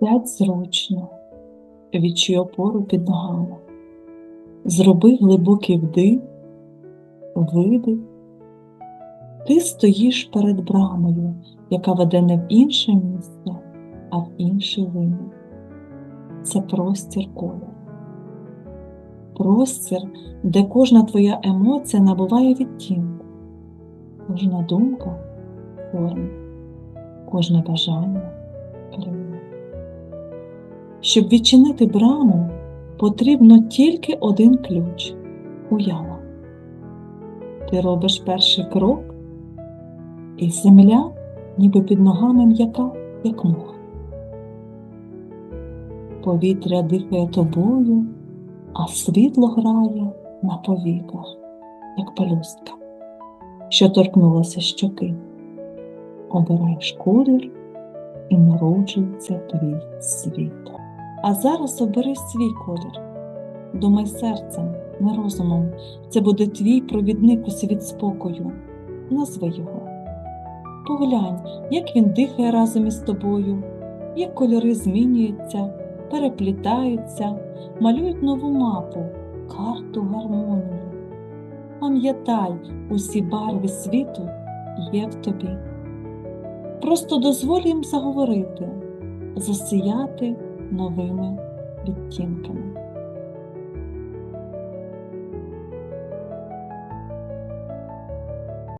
Сядь зручно, відчуй опору під ногами. Зроби глибокий вдих, видих. Ти стоїш перед брамою, яка веде не в інше місце, а в інший вимір. Це простір кольору. Простір, де кожна твоя емоція набуває відтінку, кожна думка форму, кожне бажання клює. Щоб відчинити браму, потрібно тільки один ключ уява. Ти робиш перший крок, і земля ніби під ногами м'яка, як муха. Повітря дихає тобою, а світло грає на повіках, як пелюстка, що торкнулася щоки. Обираєш колір і народжується твій світ. А зараз обери свій колір. Думай серцем, не розумом. Це буде твій провідник у світ спокою. Назви його. Поглянь, як він дихає разом із тобою, як кольори змінюються, переплітаються, малюють нову мапу, карту гармонії. Пам'ятай, усі барви світу є в тобі. Просто дозволь їм заговорити, засіяти новими відтінками.